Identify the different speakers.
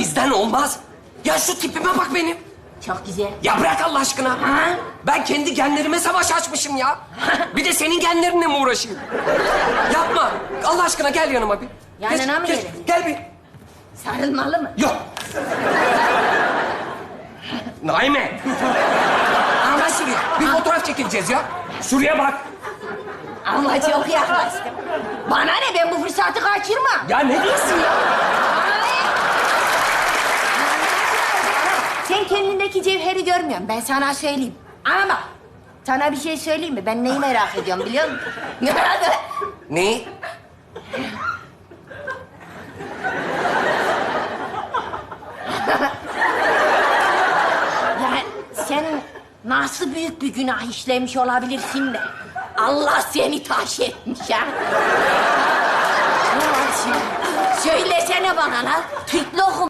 Speaker 1: bizden olmaz. Ya şu tipime bak benim.
Speaker 2: Çok güzel.
Speaker 1: Ya bırak Allah aşkına.
Speaker 2: Ha?
Speaker 1: Ben kendi genlerime savaş açmışım ya. Bir de senin genlerinle mi uğraşayım? Yapma. Allah aşkına gel yanıma bir.
Speaker 2: Yanına mı gelin?
Speaker 1: Gel bir.
Speaker 2: Sarılmalı mı?
Speaker 1: Yok. Naime. Ama şuraya. Bir fotoğraf çekileceğiz ya. Şuraya bak.
Speaker 2: Ama çok yaklaştım. Bana ne ben bu fırsatı kaçırmam.
Speaker 1: Ya ne diyorsun ya?
Speaker 2: Kendindeki cevheri görmüyorsun. Ben sana söyleyeyim. Ama bak, sana bir şey söyleyeyim mi? Ben neyi merak ediyorum biliyor musun?
Speaker 1: Ne?
Speaker 2: yani sen nasıl büyük bir günah işlemiş olabilirsin de Allah seni taş etmiş ha? Ne var şimdi? Söylesene bana lan. Türk lokum